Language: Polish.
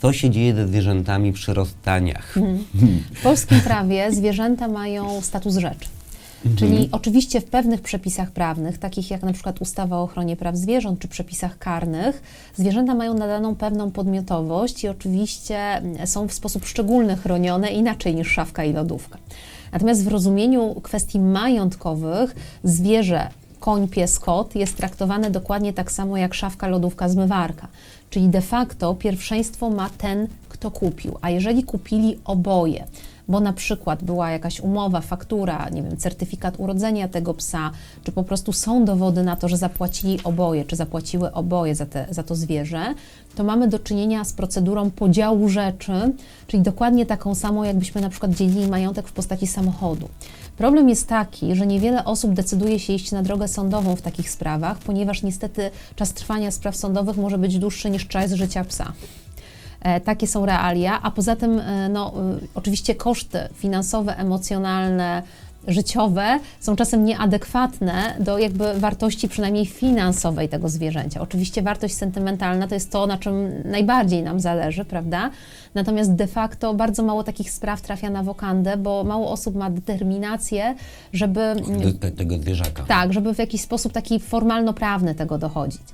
Co się dzieje ze zwierzętami przy rozstaniach? W polskim prawie zwierzęta mają status rzeczy. Czyli oczywiście w pewnych przepisach prawnych, takich jak na przykład ustawa o ochronie praw zwierząt czy przepisach karnych, zwierzęta mają nadaną pewną podmiotowość i oczywiście mm, są w sposób szczególny chronione inaczej niż szafka i lodówka. Natomiast w rozumieniu kwestii majątkowych zwierzę, koń, pies, kot jest traktowane dokładnie tak samo jak szafka, lodówka, zmywarka. Czyli de facto pierwszeństwo ma ten, kto kupił. A jeżeli kupili oboje, bo na przykład była jakaś umowa, faktura, nie wiem, certyfikat urodzenia tego psa, czy po prostu są dowody na to, że zapłacili oboje, czy zapłaciły oboje za, te, za to zwierzę, to mamy do czynienia z procedurą podziału rzeczy, czyli dokładnie taką samą, jakbyśmy na przykład dzielili majątek w postaci samochodu. Problem jest taki, że niewiele osób decyduje się iść na drogę sądową w takich sprawach, ponieważ niestety czas trwania spraw sądowych może być dłuższy niż czas życia psa. E, Takie są realia, a poza tym, e, no, y, oczywiście koszty finansowe, emocjonalne, życiowe są czasem nieadekwatne do jakby wartości przynajmniej finansowej tego zwierzęcia. Oczywiście wartość sentymentalna to jest to, na czym najbardziej nam zależy, prawda? Natomiast de facto bardzo mało takich spraw trafia na wokandę, bo mało osób ma determinację, żeby Do te, tego zwierzaka. tak, żeby w jakiś sposób taki formalno-prawny tego dochodzić.